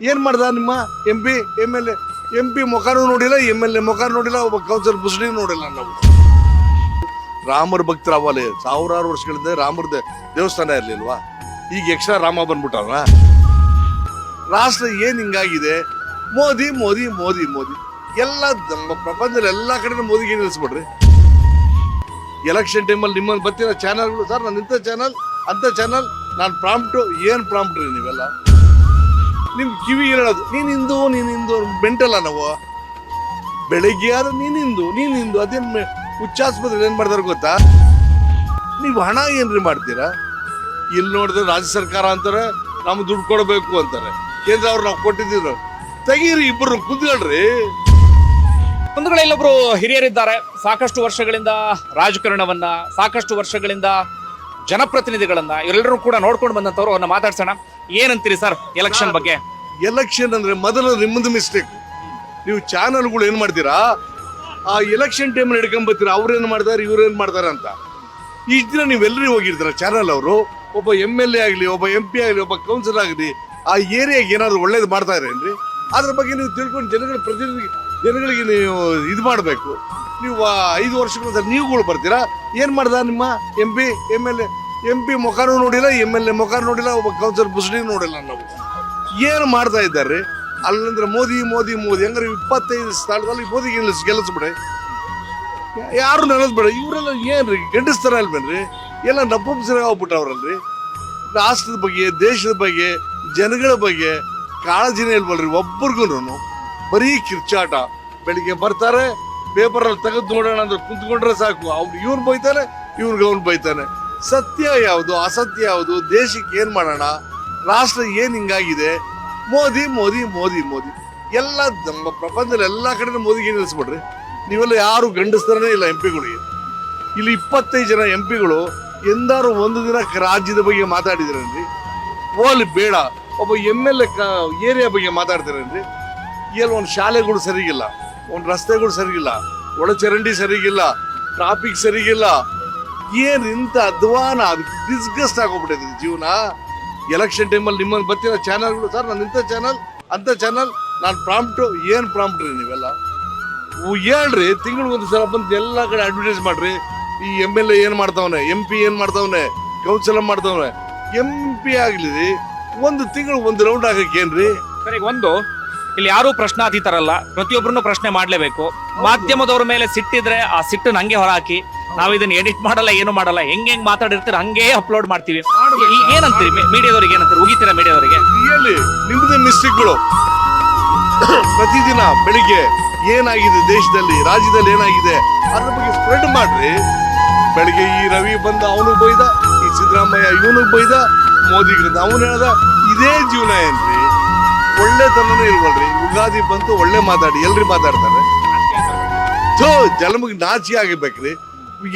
ಏನು ಮಾಡ್ದ ನಿಮ್ಮ M P M L A M P ಮುಖನೂ ನೋಡಿಲ್ಲ ಎಂ ಎಲ್ ಎ ಮುಖ ನೋಡಿಲ್ಲ, ಒಬ್ಬ ಕೌನ್ಸಿಲ್ ಮುಸ್ಲಿಂ ನೋಡಿಲ್ಲ ನಾವು. ರಾಮರ ಭಕ್ತರ ಅವಲೇ ಸಾವಿರಾರು ವರ್ಷಗಳಿಂದ ರಾಮರ ದೇ- ದೇವಸ್ಥಾನ ಇರಲಿಲ್ವಾ? ಈಗ ಎಕ್ಸ್ಟ್ರಾ ರಾಮ ಬಂದ್ಬಿಟ್ಟವ್ರ ರಾಷ್ಟ್ರ ಏನು ಹಿಂಗಾಗಿದೆ? ಮೋದಿ ಮೋದಿ ಮೋದಿ ಮೋದಿ. ಎಲ್ಲ ನಮ್ಮ ಪ್ರಪಂಚದಲ್ಲಿ ಎಲ್ಲ ಕಡೆ ಮೋದಿಗೆ ನಿಲ್ಲಿಸ್ಬಿಡ್ರಿ. ಎಲೆಕ್ಷನ್ ಟೈಮಲ್ಲಿ ನಿಮ್ಮಲ್ಲಿ ಬರ್ತಿರೋ ಚಾನಲ್ಗಳು ಸರ್ ನಾನು ಇಂಥ ಚಾನಲ್ ಅಂಥ ಚಾನಲ್ ನಾನು ಪ್ರಾಂಪ್ಟು ಏನು ಪ್ರಾಂಪ್ಟ್ರಿ ನೀವೆಲ್ಲ? ನಿಮ್ ಕಿವಿ ಹೇಳೋದು ನೀನ್ ಹಿಂದೂ ನೀನ್ ಬೆಂಟಲ್ಲ ನಾವು. ಬೆಳಿಗ್ಗೆ ಆದ್ರೆ ನೀನ್ ಹಿಂದೂ ನೀನ್ ಹಿಂದೂ ಅದೇನ್ ಹುಚ್ಚಾಸ್ಪತ್ರೆ ಏನ್ ಮಾಡ್ತಾರೆ ಗೊತ್ತಾ? ನೀವು ಹಣ ಏನ್ರಿ ಮಾಡ್ತೀರಾ? ಇಲ್ಲಿ ನೋಡಿದ್ರೆ ರಾಜ್ಯ ಸರ್ಕಾರ ಅಂತಾರೆ ನಮ್ಗೆ ದುಡ್ಡು ಕೊಡಬೇಕು ಅಂತಾರೆ. ಕೇಂದ್ರ ಅವ್ರು ನಾವು ಕೊಟ್ಟಿದ್ದೀರ? ತೆಗೀರಿ ಇಬ್ಬರು ಕುಂತ್ಕೊಳ್ರಿ. ಒಂದು ಇಲ್ಲೊಬ್ರು ಹಿರಿಯರಿದ್ದಾರೆ. ಸಾಕಷ್ಟು ವರ್ಷಗಳಿಂದ ರಾಜಕಾರಣವನ್ನ, ಸಾಕಷ್ಟು ವರ್ಷಗಳಿಂದ ಜನಪ್ರತಿನಿಧಿಗಳನ್ನ, ಇವರೆಲ್ಲರೂ ಕೂಡ ನೋಡ್ಕೊಂಡು ಬಂದಂತವ್ರು ಅವ್ರನ್ನ ಮಾತಾಡ್ಸೋಣ. ಏನಂತೀರಿ ಸರ್, ಎಲೆಕ್ಷನ್ ಬಗ್ಗೆ? ಎಲೆಕ್ಷನ್ ಅಂದ್ರೆ ಮೊದಲು ನಿಮ್ಮದು ಮಿಸ್ಟೇಕ್ ನೀವು ಚಾನಲ್ಗಳು ಏನ್ ಮಾಡ್ತೀರಾ? ಆ ಎಲೆಕ್ಷನ್ ಟೈಮ್ ಹಿಡ್ಕೊಂಡ್ ಬರ್ತೀರಾ? ಅವ್ರೇನ್ ಮಾಡ್ತಾರೆ ಇವ್ರೇನ್ ಮಾಡ್ತಾರೆ ಅಂತ. ಇಷ್ಟು ದಿನ ನೀವೆಲ್ಲರೂ ಹೋಗಿರ್ತೀರ ಚಾನಲ್ ಅವರು? ಒಬ್ಬ ಎಂ ಎಲ್ ಎ ಆಗಲಿ, ಒಬ್ಬ ಎಂ ಪಿ ಆಗಲಿ, ಒಬ್ಬ ಕೌನ್ಸಿಲರ್ ಆಗಲಿ, ಆ ಏರಿಯಾಗೆ ಏನಾದರೂ ಒಳ್ಳೇದು ಮಾಡ್ತಾ ಇರೇನ್ರಿ ಅದ್ರ ಬಗ್ಗೆ ನೀವು ತಿಳ್ಕೊಂಡು ಜನಗಳ ಪ್ರತಿನಿಧಿ, ಜನಗಳಿಗೆ ನೀವು ಇದು ಮಾಡಬೇಕು. ನೀವು ಐದು ವರ್ಷಗಳ ನೀವುಗಳು ಬರ್ತೀರಾ? ಏನು ಮಾಡ್ದ ನಿಮ್ಮ M P M L A M P ಮುಖನೂ ನೋಡಿಲ್ಲ ಎಂ ಎಲ್ ಎ ಮುಖ ನೋಡಿಲ್ಲ, ಒಬ್ಬ ಕೌನ್ಸಿಲರ್ ಮುಸ್ಲಿಂ ನೋಡಿಲ್ಲ ನಾವು. ಏನು ಮಾಡ್ತಾ ಇದ್ದಾರೆ? ಅಲ್ಲಂದ್ರೆ ಮೋದಿ ಮೋದಿ ಮೋದಿ, ಹಂಗಾರೆ ಇಪ್ಪತ್ತೈದು ಸ್ಥಳದಲ್ಲಿ ಮೋದಿ ಗೆಲ್ಲಿಸ್ ಯಾರು ನೆನೆಸ್ಬೇಡ? ಇವರೆಲ್ಲ ಏನ್ರಿ? ಗಂಡಸ್ತಾರ ಅಲ್ವೇನ್ರಿ? ಎಲ್ಲ ನಪುಂಸರ ಆಗ್ಬಿಟ್ಟವ್ರಲ್ರಿ? ರಾಷ್ಟ್ರದ ಬಗ್ಗೆ, ದೇಶದ ಬಗ್ಗೆ, ಜನಗಳ ಬಗ್ಗೆ ಕಾಳಜಿನೇ ಇಲ್ವಲ್ರಿ ಒಬ್ಬರಿಗೂ ಬರೀ ಕಿರ್ಚಾಟ. ಬೆಳಿಗ್ಗೆ ಬರ್ತಾರೆ, ಪೇಪರಲ್ಲಿ ತೆಗೆದು ನೋಡೋಣ ಅಂದ್ರೆ ಕುಂತ್ಕೊಂಡ್ರೆ ಸಾಕು. ಅವ್ರು ಇವ್ರು ಬೈತಾನೆ, ಇವ್ನಿಗೆ ಅವ್ನು ಬೈತಾನೆ. ಸತ್ಯ ಯಾವುದು, ಅಸತ್ಯ ಯಾವುದು, ದೇಶಕ್ಕೆ ಏನು ಮಾಡೋಣ? ರಾಷ್ಟ್ರ ಏನು ಹಿಂಗಾಗಿದೆ? ಮೋದಿ ಮೋದಿ ಮೋದಿ ಮೋದಿ. ಎಲ್ಲ ನಮ್ಮ ಪ್ರಪಂಚದಲ್ಲಿ ಎಲ್ಲ ಕಡೆ ಮೋದಿಗೆ ನಿಲ್ಲಿಸ್ಬಿಡ್ರಿ ನೀವೆಲ್ಲ ಯಾರು ಗಂಡಸ್ತರನೇ ಇಲ್ಲ ಎಂ ಪಿಗಳಿಗೆ ಇಲ್ಲಿ ಇಪ್ಪತ್ತೈದು ಜನ ಎಂ ಪಿಗಳು ಎಂದಾರು ಒಂದು ದಿನ ರಾಜ್ಯದ ಬಗ್ಗೆ ಮಾತಾಡಿದ್ರೇನ್ರಿ? ಓಲಿ ಬೇಡ, ಒಬ್ಬ ಎಂ ಎಲ್ ಎ ಏರಿಯಾ ಬಗ್ಗೆ ಮಾತಾಡ್ತಾರೇನ್ರಿ? ಎಲ್ಲಿ ಒಂದು ಶಾಲೆಗಳು ಸರಿಗಿಲ್ಲ, ಒಂದು ರಸ್ತೆಗಳು ಸರಿಗಿಲ್ಲ ಒಳಚರಂಡಿ ಸರಿಗಿಲ್ಲ ಟ್ರಾಫಿಕ್ ಸರಿಗಿಲ್ಲ. ಏನ್ ಇಂಥ ಅಧ್ವಾನ ಡಿಸ್ಗಸ್ಟ್ ಆಗೋಗ್ಬಿಟ್ಟಿದೆ ಜೀವನ? ಎಲೆಕ್ಷನ್ ಟೈಮಲ್ಲಿ ನಿಮ್ಮನ್ನು ಬರ್ತಿರೋ ಚಾನಲ್ಗಳು ಸರ್, ನಾನು ಇಂಥ ಚಾನಲ್ ಅಂಥ ಚಾನಲ್ ನಾನು ಪ್ರಾಂಪ್ಟು ಏನು ಪ್ರಾಂಪ್ಟ್ ರೀ ನೀವೆಲ್ಲ? ಹೇಳ್ರಿ ತಿಂಗಳಿಗೊಂದು ಸಲ ಬಂದು ಎಲ್ಲ ಕಡೆ ಅಡ್ವರ್ಟೈಸ್ ಮಾಡ್ರಿ. ಈ ಎಂ ಎಲ್ ಎ ಏನು ಮಾಡ್ತಾವನೆ ಎಂ ಪಿ ಏನು ಮಾಡ್ತಾವನೆ ಕೌನ್ಸಿಲರ್ ಮಾಡ್ತಾವನೆ ಎಂ ಪಿ ಆಗಲಿ, ಒಂದು ತಿಂಗಳು ಒಂದು ರೌಂಡ್ ಆಗಕ್ಕೇನ್ರಿ ರೀ ಸರಿ, ಒಂದು. ಇಲ್ಲಿ ಯಾರು ಪ್ರಶ್ನಾತೀತರಲ್ಲ ಪ್ರತಿಯೊಬ್ಬರನ್ನು ಪ್ರಶ್ನೆ ಮಾಡಲೇಬೇಕು. ಮಾಧ್ಯಮದವ್ರ ಮೇಲೆ ಸಿಟ್ಟಿದ್ರೆ ಆ ಸಿಟ್ಟು ಹಂಗೆ ಹೊರಹಾಕಿ ನಾವು ಇದನ್ನ ಎಡಿಟ್ ಮಾಡಲ್ಲ ಏನು ಮಾಡಲ್ಲ ಹೆಂಗ್ ಹೆಂಗ್ ಮಾತಾಡಿರ್ತೀರ ಹಂಗೆ ಅಪ್ಲೋಡ್ ಮಾಡ್ತೀವಿ. ಈ- ಏನಂತೀರಿ ಮೀಡಿಯಾದವ್ರಿಗೆ ಏನಂತೀರಿ? ಉಗಿತೀರಾ ಮೀಡಿಯಾದವರಿಗೆ? ರಿಯಲಿ ನಿಮ್ಮದೇ ಮಿಸ್ಟೇಕ್ಗಳು ಪ್ರತಿದಿನ ಬೆಳಿಗ್ಗೆ ಏನಾಗಿದೆ ದೇಶದಲ್ಲಿ ರಾಜ್ಯದಲ್ಲಿ ಏನಾಗಿದೆ ಅದ್ರ ಬಗ್ಗೆ ಸ್ಪ್ರೆಡ್ ಮಾಡ್ರಿ. ಬೆಳಿಗ್ಗೆ ಈ ರವಿ ಬಂದ ಅವನು ಬೈದ ಈ ಸಿದ್ದರಾಮಯ್ಯ ಇವನು ಬೈದ ಮೋದಿ ಅವನು ಹೇಳ್ದ ಇದೇ ಜೀವನ ಏನ್ರಿ? ಒಳ್ಳೆತನನೇ ಇಲ್ವಲ್ರಿ. ಯುಗಾದಿ ಬಂತು, ಒಳ್ಳೆ ಮಾತಾಡಿ, ಎಲ್ರಿ ಮಾತಾಡ್ತಾರೆ. ಸೊ ಜನ್ಮಗೆ ನಾಚಿಕೆ ಆಗಬೇಕ್ರಿ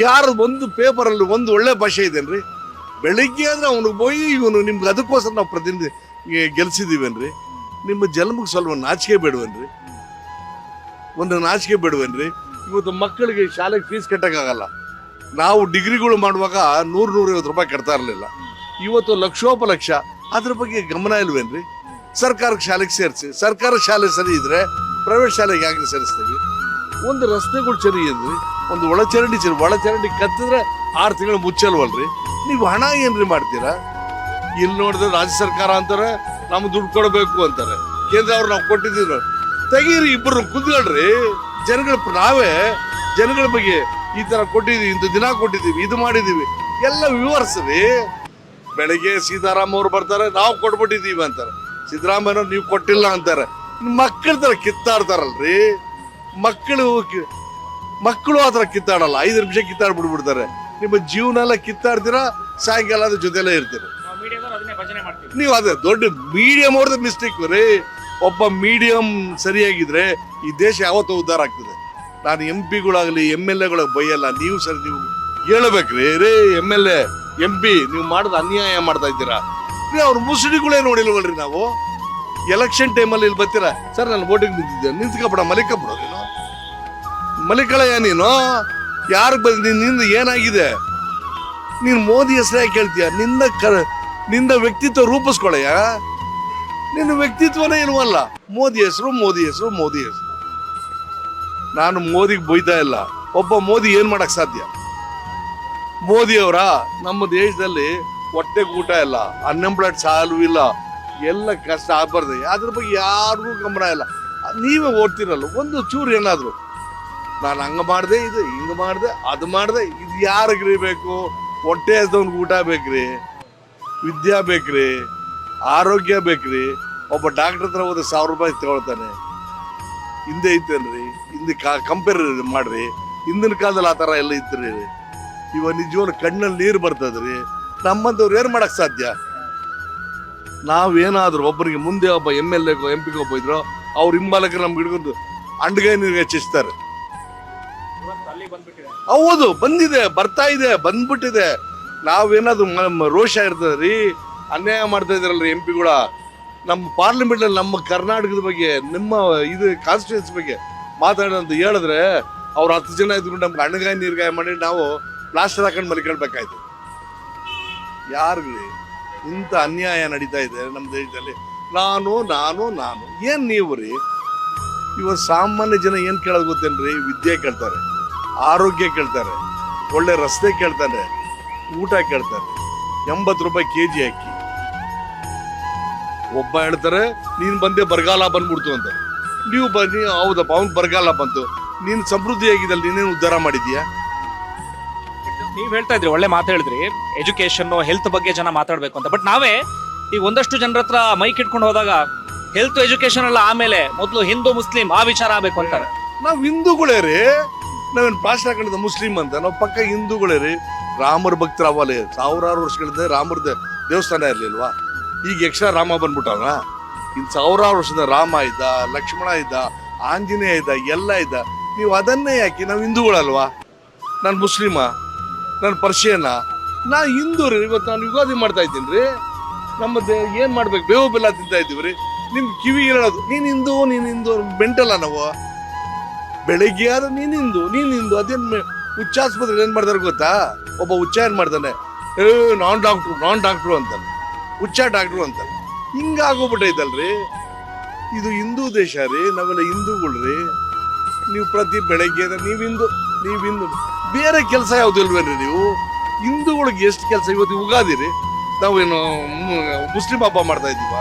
ಯಾರು ಒಂದು ಪೇಪರಲ್ಲಿ ಒಂದು ಒಳ್ಳೆ ಭಾಷೆ ಇದೇನ್ರಿ? ಬೆಳಿಗ್ಗೆ ಅಂದ್ರೆ ಅವನಿಗೆ ಹೋಗಿ ಇವನು ನಿಮ್ಗೆ ಅದಕ್ಕೋಸ್ಕರ ನಾವು ಪ್ರತಿನಿಧಿ ಗೆಲ್ಸಿದೀವೇನ್ರಿ? ನಿಮ್ಮ ಜನ್ಮಕ್ಕೆ ಸ್ವಲ್ಪ ನಾಚಿಕೆ ಬೇಡವೇನ್ರಿ? ಒಂದು ನಾಚಿಕೆ ಬೇಡವೇನ್ರಿ? ಇವತ್ತು ಮಕ್ಕಳಿಗೆ ಶಾಲೆಗೆ ಫೀಸ್ ಕಟ್ಟಕ್ಕಾಗಲ್ಲ. ನಾವು ಡಿಗ್ರಿಗಳು ಮಾಡುವಾಗ ನೂರು ನೂರೈವತ್ತು ರೂಪಾಯಿ ಕಟ್ತಾ ಇರಲಿಲ್ಲ. ಇವತ್ತು ಲಕ್ಷೋಪಲಕ್ಷ. ಅದ್ರ ಬಗ್ಗೆ ಗಮನ ಇಲ್ವೇನ್ರಿ? ಸರ್ಕಾರಕ್ಕೆ ಶಾಲೆಗೆ ಸೇರಿಸಿ, ಸರ್ಕಾರ ಶಾಲೆ ಸರಿ ಇದ್ರೆ ಪ್ರೈವೇಟ್ ಶಾಲೆಗೆ ಯಾಕೆ ಸೇರಿಸ್ತೀವಿ? ಒಂದು ರಸ್ತೆಗಳು ಸರಿ ಇದ್ರಿ ಒಂದು ಒಳಚರಂಡಿ ಸರಿ ಒಳಚರಂಡಿ ಕತ್ತಿದ್ರೆ ಆರು ತಿಂಗಳು ಮುಚ್ಚಲ್ವಲ್ರಿ? ನೀವು ಹಣ ಏನ್ರಿ ಮಾಡ್ತೀರಾ? ಇಲ್ಲಿ ನೋಡಿದ್ರೆ ರಾಜ್ಯ ಸರ್ಕಾರ ಅಂತಾರೆ, ನಮ್ಗೆ ದುಡ್ಡು ಕೊಡಬೇಕು ಅಂತಾರೆ. ಕೇಂದ್ರ ಅವ್ರು ನಾವು ಕೊಟ್ಟಿದ್ದೀವಿ ತೆಗೀರಿ ಇಬ್ಬರು ಕುದ್ಗಳ್ರಿ ಜನಗಳ ನಾವೇ ಜನಗಳ ಬಗ್ಗೆ ಈ ತರ ಕೊಟ್ಟಿದ್ದೀವಿ ಇಂಥ ದಿನ ಕೊಟ್ಟಿದ್ದೀವಿ, ಇದು ಮಾಡಿದೀವಿ ಎಲ್ಲ ವಿವರಿಸ್ರಿ. ಬೆಳಗ್ಗೆ ಸೀತಾರಾಮ್ ಅವ್ರು ಬರ್ತಾರೆ, ನಾವು ಕೊಟ್ಬಿಟ್ಟಿದೀವಿ ಅಂತಾರೆ. ಸಿದ್ದರಾಮಯ್ಯ ನೀವು ಕೊಟ್ಟಿಲ್ಲ ಅಂತಾರೆ. ಮಕ್ಕಳ ತರ ಕಿತ್ತಾಡ್ತಾರಲ್ರಿ? ಮಕ್ಕಳು ಮಕ್ಕಳು ಆ ಥರ ಕಿತ್ತಾಡಲ್ಲ ಐದು ನಿಮಿಷ ಕಿತ್ತಾಡ್ಬಿಡ್ಬಿಡ್ತಾರೆ ನಿಮ್ಮ ಜೀವನ ಎಲ್ಲ ಕಿತ್ತಾಡ್ತೀರಾ ಸಾಯಂಕಾಲ ಅದ್ರ ಜೊತೆಲೇ ಇರ್ತೀರಿ. ನೀವು ಅದೇ ದೊಡ್ಡ ಮೀಡಿಯಂ ಅವ್ರದ್ದು ಮಿಸ್ಟೇಕ್ ರೀ. ಒಬ್ಬ ಮೀಡಿಯಂ ಸರಿಯಾಗಿದ್ರೆ ಈ ದೇಶ ಯಾವತ್ತೂ ಉದ್ಧಾರ ಆಗ್ತದೆ. ನಾನು ಎಂ ಪಿಗಳಾಗಲಿ ಎಂ ಎಲ್ ಎಗಳ ಬೈಯಲ್ಲ ನೀವು ಸರಿ ನೀವು ಹೇಳ್ಬೇಕ್ರಿ. ರೇ M L A M P ನೀವು ಮಾಡಿದ ಅನ್ಯಾಯ ಮಾಡ್ತಾ ಇದ್ದೀರಾ? ನೀವು ಅವ್ರ ಮುಸುಡಿಗಳೇ ನೋಡಿಲ್ವಲ್ರಿ ನಾವು? ಎಲೆಕ್ಷನ್ ಟೈಮಲ್ಲಿ ಇಲ್ಲಿ ಬರ್ತೀರಾ? ಸರ್ ನಾನು ಓಟಿಗೆ ನಿಂತಿದ್ದೆ ನಿಂತ್ಕೊಬಿಡ ಮಲಿಕಬಿಡ ನೀನು. ಮಲಿಕಳಯ್ಯ ನೀನು? ಯಾರಿಗೆ ಬಂದು ನಿಂದ ಏನಾಗಿದೆ? ನೀನು ಮೋದಿ ಹೆಸರೇ ಕೇಳ್ತೀಯ? ನಿನ್ನ ಕ ನಿಂದ ವ್ಯಕ್ತಿತ್ವ ರೂಪಿಸ್ಕೊಳಯ್ಯ? ನಿನ್ನ ವ್ಯಕ್ತಿತ್ವನೇ ಇಲ್ವಲ್ಲ? ಮೋದಿ ಹೆಸರು ಮೋದಿ ಹೆಸರು ಮೋದಿ ಹೆಸರು. ನಾನು ಮೋದಿಗೆ ಬೈತಾ ಇಲ್ಲ. ಒಬ್ಬ ಮೋದಿ ಏನು ಮಾಡೋಕ್ಕೆ ಸಾಧ್ಯ? ಮೋದಿಯವರ ನಮ್ಮ ದೇಶದಲ್ಲಿ ಹೊಟ್ಟೆ ಊಟ ಇಲ್ಲ ಅನ್ಎಂಪ್ಲಾಯ್ಡ್ ಸಾಲು ಇಲ್ಲ, ಎಲ್ಲ ಕಷ್ಟ ಆಗ್ಬಾರ್ದು. ಅದ್ರ ಬಗ್ಗೆ ಯಾರಿಗೂ ಗಮನ ಇಲ್ಲ. ನೀವೇ ಓದ್ತಿರಲ್ಲ, ಒಂದು ಚೂರು ಏನಾದರೂ. ನಾನು ಹಂಗೆ ಮಾಡಿದೆ, ಇದು ಹಿಂಗ ಮಾಡಿದೆ, ಅದು ಮಾಡಿದೆ, ಇದು ಯಾರಿಗ್ರಿ ಬೇಕು? ಹೊಟ್ಟೆ ಹಸ್ದವ್ನಿಗೆ ಊಟ ಬೇಕ್ರಿ? ವಿದ್ಯಾ ಬೇಕ್ರಿ? ಆರೋಗ್ಯ ಬೇಕ್ರಿ? ಒಬ್ಬ ಡಾಕ್ಟರ್ ಹತ್ರ ಹೋದ್ರೆ ಸಾವಿರ ರೂಪಾಯಿ ತಗೊಳ್ತಾನೆ. ಹಿಂದೆ ಐತೇನ್ರಿ ಹಿಂದೆ ಕಂಪೇರ್ ಮಾಡ್ರಿ. ಹಿಂದಿನ ಕಾಲದಲ್ಲಿ ಆ ಥರ ಎಲ್ಲ ಇತ್ತು ರೀ ಇವಾಗ ನಿಜವಾಗ್ಲೂ ಕಣ್ಣಲ್ಲಿ ನೀರು ಬರ್ತದ್ರಿ. ನಮ್ಮಂಥವ್ರು ಏನು ಮಾಡಕ್ ಸಾಧ್ಯ? ನಾವೇನಾದರೂ ಒಬ್ಬರಿಗೆ ಮುಂದೆ ಒಬ್ಬ ಎಂ ಎಲ್ ಎಗೋ ಎಂ ಪಿಗೋ ಇದ್ರೋ ಅವ್ರ ಹಿಂಬಾಲಕರು ನಮ್ಗೆ ಹಿಡ್ಕೊಂಡು ಅಂಡ್ಗೈ ನೀರಿಗೆ ಹೆಚ್ಚಿಸ್ತಾರೆ ಹೌದು, ಬಂದಿದೆ, ಬರ್ತಾ ಇದೆ, ಬಂದ್ಬಿಟ್ಟಿದೆ. ನಾವೇನಾದ್ರು ರೋಷ ಇರ್ತದೆ ರೀ ಅನ್ಯಾಯ ಮಾಡ್ತಾ ಇದ್ರಲ್ರಿ ಎಂ ಪಿಗಳ ನಮ್ಮ ಪಾರ್ಲಿಮೆಂಟ್ ಅಲ್ಲಿ ನಮ್ಮ ಕರ್ನಾಟಕದ ಬಗ್ಗೆ, ನಿಮ್ಮ ಇದು ಕಾನ್ಸ್ಟಿಟ್ಯೂನ್ಸಿ ಬಗ್ಗೆ ಮಾತಾಡೋದು ಹೇಳಿದ್ರೆ, ಅವ್ರು ಹತ್ತು ಜನ ಇದ್ಕೊಂಡು ನಮ್ಗೆ ಅಣ್ಣಗಾಯಿ ನೀರ್ಗಾಯ ಮಾಡಿ ನಾವು ಪ್ಲಾಸ್ಟರ್ ಹಾಕೊಂಡು ಮಲ್ಕೊಳ್ಬೇಕಾಯ್ತು. ಯಾರಿಗ್ರಿ ಇಂಥ ಅನ್ಯಾಯ ನಡೀತಾ ಇದೆ ನಮ್ಮ ದೇಶದಲ್ಲಿ. ನಾನು ನಾನು ನಾನು. ಏನು ನೀವು ರೀ? ಇವತ್ತು ಸಾಮಾನ್ಯ ಜನ ಏನು ಕೇಳೋದು ಗೊತ್ತೇನ್ರಿ? ವಿದ್ಯೆ ಕೇಳ್ತಾರೆ, ಆರೋಗ್ಯ ಕೇಳ್ತಾರೆ, ಒಳ್ಳೆ ರಸ್ತೆ ಕೇಳ್ತಾರೆ, ಊಟ ಕೇಳ್ತಾರೆ. ಎಂಬತ್ತು ರೂಪಾಯಿ ಕೆ ಜಿ ಅಕ್ಕಿ. ಒಬ್ಬ ಹೇಳ್ತಾರೆ, ನೀನು ಬಂದೆ ಬರಗಾಲ ಬಂದ್ಬಿಡ್ತು ಅಂತ. ನೀವು ಬನ್ನಿ, ಹೌದಪ್ಪ, ಅವ್ನು ಬರಗಾಲ ಬಂತು. ನೀನು ಸಮೃದ್ಧಿಯಾಗಿದ್ದಲ್ಲಿ ನೀನೇನು ಉದ್ಧಾರ ಮಾಡಿದ್ಯಾ ನೀವ್ ಹೇಳ್ತಾ ಇದ್ರಿ, ಒಳ್ಳೆ ಮಾತು ಹೇಳಿದ್ರಿ. ಎಜುಕೇಶನ್ ಹೆಲ್ತ್ ಬಗ್ಗೆ ಜನ ಮಾತಾಡ್ಬೇಕು ಅಂತ. ಬಟ್ ನಾವೇ ಈಗ ಒಂದಷ್ಟು ಜನರ ಹತ್ರ ಮೈಕ್ ಇಟ್ಕೊಂಡು ಹೋದಾಗ ಹೆಲ್ತ್ ಎಜುಕೇಶನ್ ಎಲ್ಲ ಆಮೇಲೆ ಮೊದಲು ಹಿಂದೂ, ಮುಸ್ಲಿಂ ಆ ವಿಚಾರ ಆಗ್ಬೇಕು ಅಂತಾರೆ. ನಾವು ಹಿಂದೂಗಳೇ ರೀ. ನಾವೇನು ಭಾಷಣ ಹಾಕೊಂಡಿದ್ದ ಮುಸ್ಲಿಂ ಅಂತ. ನಾವು ಪಕ್ಕ ಹಿಂದೂಗಳೇ ರೀ. ರಾಮರ ಭಕ್ತರ ಅವಲೇ ಸಾವಿರಾರು ವರ್ಷಗಳಿಂದ ರಾಮರ ದೇವಸ್ಥಾನ ಇರ್ಲಿಲ್ವಾ? ಈಗ ಯಕ್ಷ ರಾಮ ಬಂದ್ಬಿಟ್ಟವನ. ಇನ್ ಸಾವಿರಾರು ವರ್ಷದ ರಾಮ ಇದ್ದ, ಲಕ್ಷ್ಮಣ ಇದ್ದ, ಆಂಜನೇಯ ಇದ್ದ, ಎಲ್ಲ ಇದ್ದ. ನೀವು ಅದನ್ನೇ ಯಾಕೆ? ನಾವು ಹಿಂದೂಗಳಲ್ವಾ? ನಾನು ಮುಸ್ಲಿಮ. ನಾನು ಪರಿಚಯನ, ನಾ ಹಿಂದೂ ರೀ ಇವತ್ತು ನಾನು ಯುಗಾದಿ ಮಾಡ್ತಾ ಇದ್ದೀನಿ ರೀ ನಮ್ಮ ಏನು ಮಾಡ್ಬೇಕು? ಬೇವು ಬೆಲ್ಲ ತಿಂತಾ ಇದ್ದೀವಿ ರೀ ನಿಮ್ ಕಿವಿ ಹೇಳೋದು, ನೀನ್ ಹಿಂದು ನೀನ್ ಹಿಂದು ಬೆಂಟಲ್ಲ ನಾವು. ಬೆಳಿಗ್ಗೆ ಯಾರು, ನೀನ್ ಹಿಂದು, ನೀನ್ ಹಿಂದೂ, ಅದೇನ್ ಹುಚ್ಚಾಸ್ಪತ್ರೆ ಏನ್ ಮಾಡ್ತಾರೆ ಗೊತ್ತಾ? ಒಬ್ಬ ಹುಚ್ಚ ಏನ್ ಮಾಡ್ತಾನೆ ಏ, ನಾನ್ ಡಾಕ್ಟ್ರು ನಾನ್ ಡಾಕ್ಟ್ರು ಅಂತಾನೆ. ಹುಚ್ಚ ಡಾಕ್ಟ್ರು ಅಂತಾನೆ. ಹಿಂಗಾಗೋಗ್ಬಿಟ್ಟೈತಲ್ರಿ. ಇದು ಹಿಂದೂ ದೇಶ ರೀ, ನಾವೆಲ್ಲ ಹಿಂದೂಗಳ್ರಿ ನೀವು ಪ್ರತಿ ಬೆಳಗ್ಗೆ ನೀವಿಂದು ನೀವಿಂದು ಬೇರೆ ಕೆಲಸ ಯಾವ್ದು ಇಲ್ವೇನ್ರಿ ನೀವು? ಹಿಂದೂಗಳಿಗೆ ಎಷ್ಟು ಕೆಲಸ? ಇವತ್ತು ಉಗಾದಿರಿ ನಾವೇನು ಮುಸ್ಲಿಂ ಹಬ್ಬ ಮಾಡ್ತಾ ಇದ್ದೀವ?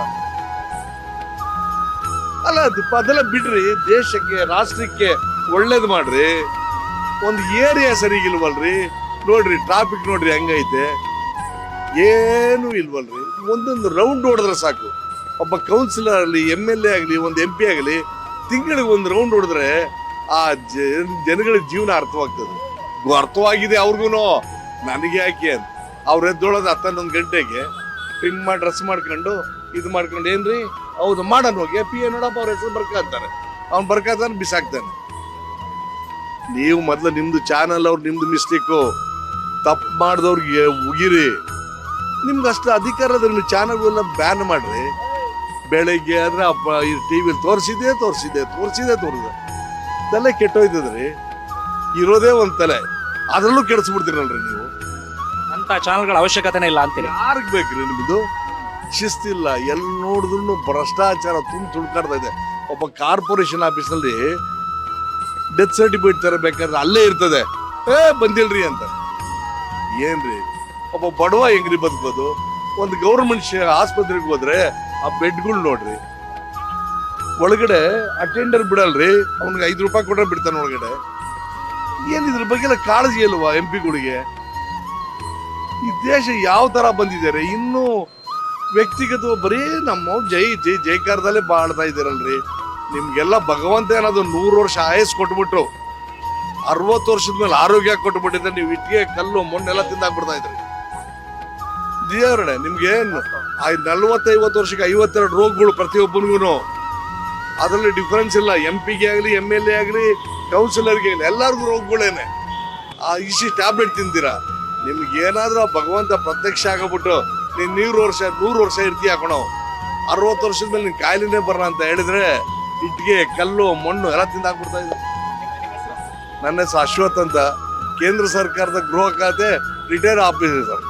ಅಲ್ಲ ಅದೆಲ್ಲ ಬಿಡ್ರಿ. ದೇಶಕ್ಕೆ, ರಾಷ್ಟ್ರಕ್ಕೆ ಒಳ್ಳೇದು ಮಾಡ್ರಿ. ಒಂದು ಏರಿಯಾ ಸರಿಗಿಲ್ವಲ್ರಿ ನೋಡ್ರಿ ಟ್ರಾಫಿಕ್ ನೋಡ್ರಿ, ಹೆಂಗೈತೆ. ಏನು ಇಲ್ವಲ್ರಿ? ಒಂದೊಂದು ರೌಂಡ್ ಹೊಡೆದ್ರೆ ಸಾಕು. ಒಬ್ಬ ಕೌನ್ಸಿಲರ್ ಆಗಲಿ ಎಂ ಎಲ್ ಎ ಆಗಲಿ, ಒಂದು ಎಂ ಪಿ ಆಗಲಿ ತಿಂಗಳಿಗೆ ಒಂದು ರೌಂಡ್ ಹೊಡೆದ್ರೆ ಆ ಜನ ಜನಗಳ ಜೀವನ ಅರ್ಥವಾಗ್ತದೆ. ಅರ್ಥವಾಗಿದೆ ಅವ್ರಿಗೂ ನನಗೆ ಯಾಕೆ ಅಂತ. ಅವ್ರು ಎದ್ದೊಳೋದು ಹತ್ತನ್ನೊಂದು ಗಂಟೆಗೆ ಟ್ರಿಮ್ ಮಾಡಿ ಡ್ರೆಸ್ ಮಾಡ್ಕೊಂಡು, ಇದು ಮಾಡ್ಕೊಂಡು, ಏನ್ರಿ? ಹೌದು ಮಾಡೋಣ ಹೋಗಿ. ಪಿ ಎ ನೋಡಪ್ಪ, ಅವ್ರ ಹೆಸರು ಬರ್ಕಂತಾರೆ ಅವ್ನು ಬರ್ಕಾತಾನೆ, ಬಿಸಾಕ್ತಾನೆ. ನೀವು ಮೊದಲು ನಿಮ್ದು ಚಾನಲ್ ಅವ್ರು ನಿಮ್ದು ಮಿಸ್ಟೇಕು ತಪ್ಪು ಮಾಡಿದವ್ರಿಗೆ ಉಗಿರಿ. ನಿಮ್ಗೆ ಅಷ್ಟು ಅಧಿಕಾರದಲ್ಲಿ ಚಾನಲ್ಗಳನ್ನ ಬ್ಯಾನ್ ಮಾಡ್ರಿ. ಬೆಳಗ್ಗೆ ಆದರೆ ಅಪ್ಪ, ಈ ಟಿವಿಲಿ ತೋರಿಸಿದೆ ತೋರಿಸಿದೆ ತೋರಿಸಿದೆ ತೋರಿಸಿದೆ ತಲೆ ಕೆಟ್ಟೋಯ್ತದ್ರಿ. ಇರೋದೇ ಒಂದ್ ತಲೆ. ಅದರಲ್ಲೂ ಕೆಡಿಸ್ಬಿಡ್ತೀರಲ್ರಿ ನೀವು? ಅಂತ ಚಾನೆಲ್ಗಳ ಅವಶ್ಯಕತೆನೇ ಇಲ್ಲ ಅಂತೀರಿ. ಯಾರಿಗೆ ಬೇಕ್ರಿ ನಿಮ್ದು? ಶಿಸ್ತಿಲ್ಲ ಎಲ್ಲಿ ನೋಡಿದ್ರು ಭ್ರಷ್ಟಾಚಾರ ತುಂಬ ತುಳ್ಕಾಡ್ತಾ ಇದೆ. ಒಬ್ಬ ಕಾರ್ಪೊರೇಷನ್ ಆಫೀಸಲ್ಲಿ ಡೆತ್ ಸರ್ಟಿಫಿಕೇಟ್ ತರಬೇಕಾದ್ರೆ ಅಲ್ಲೇ ಇರ್ತದೆ. ಏ ಬಂದಿಲ್ರಿ ಅಂತ. ಏನ್ರಿ? ಒಬ್ಬ ಬಡವ ಹೆಂಗ್ರಿ ಬದುಕೋದು ಒಂದು ಗೌರ್ಮೆಂಟ್ ಆಸ್ಪತ್ರೆಗೆ ಹೋದ್ರೆ ಆ ಬೆಡ್ಗಳು ನೋಡ್ರಿ. ಒಳಗಡೆ ಅಟೆಂಡರ್ ಬಿಡಲ್ರಿ. ಅವ್ನಿಗೆ ಐದು ರೂಪಾಯಿ ಕೊಟ್ರೆ ಬಿಡ್ತಾನೆ ಒಳಗಡೆ. ಏನ್ ಇದ್ರ ಬಗ್ಗೆ ಎಲ್ಲ ಕಾಳಜಿ ಇಲ್ವಾ ಎಂ ಪಿಗಳಿಗೆ ಈ ದೇಶ ಯಾವ ತರ ಬಂದಿದ್ದಾರೆ ಇನ್ನು ವ್ಯಕ್ತಿಗತ ಬರೀ ನಮ್ಮ ಜೈ ಜೈ, ಜೈಕಾರದಲ್ಲೇ ಬಾಳ್ತಾ ಇದ್ದೀರಲ್ರಿ. ನಿಮ್ಗೆಲ್ಲ ಭಗವಂತ ಏನಾದ್ರು ನೂರು ವರ್ಷ ಆಯಸ್ ಕೊಟ್ಬಿಟ್ರು. ಅರವತ್ತು ವರ್ಷದ ಮೇಲೆ ಆರೋಗ್ಯ ಕೊಟ್ಬಿಟ್ಟಿದ್ರೆ ನೀವು ಇಟ್ಟಿಗೆ, ಕಲ್ಲು, ಮಣ್ಣೆಲ್ಲ ತಿಂದಾಕ್ಬಿಡ್ತಾ ಇದ್ರಿ. ದೇವ್ರಡೆ ನಿಮ್ಗೆ ನಲ್ವತ್ತೈವತ್ತು ವರ್ಷಕ್ಕೆ ಐವತ್ತೆರಡು ರೋಗಗಳು ಪ್ರತಿಯೊಬ್ಬನಿಗೂ ಅದರಲ್ಲಿ ಡಿಫರೆನ್ಸ್ ಇಲ್ಲ. ಎಂ ಪಿಗೆ ಆಗಲಿ ಎಂ ಎಲ್ ಎ ಆಗಲಿ ಕೌನ್ಸಿಲರ್ಗೆ ಎಲ್ಲರಿಗೂ ರೋಗಗಳೇನೆ ಆ ಇಸಿ ಟ್ಯಾಬ್ಲೆಟ್ ತಿಂತೀರಾ ನಿಮ್ಗೆ ಏನಾದ್ರೂ ಭಗವಂತ ಪ್ರತ್ಯಕ್ಷ ಆಗಬಿಟ್ಟು ನೀನು ನೂರು ವರ್ಷ ನೂರು ವರ್ಷ ಇರ್ತೀಯ ಕಣೋ. ಅರವತ್ತು ವರ್ಷದ ಮೇಲೆ ನಿನ್ ಕಾಯಿಲೆನೇ ಬರೋಣ ಅಂತ ಹೇಳಿದ್ರೆ ಇಟ್ಟಿಗೆ ಕಲ್ಲು, ಮಣ್ಣು ಎಲ್ಲ ತಿಂದಾಕ್ಬಿಡ್ತಾ ಇದೆ ನನ್ನ ಹೆಸರು ಅಶ್ವಥ್ ಅಂತ ಕೇಂದ್ರ ಸರ್ಕಾರದ ಗೃಹ ಖಾತೆ ರಿಟೈರ್ ಆಫೀಸರ್